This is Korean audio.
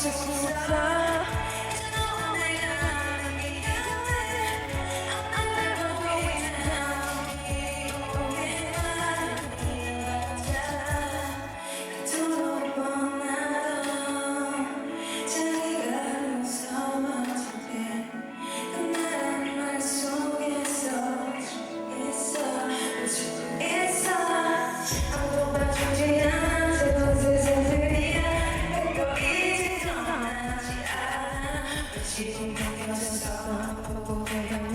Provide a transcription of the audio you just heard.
是复杂 지금 당연한 사 보고 내가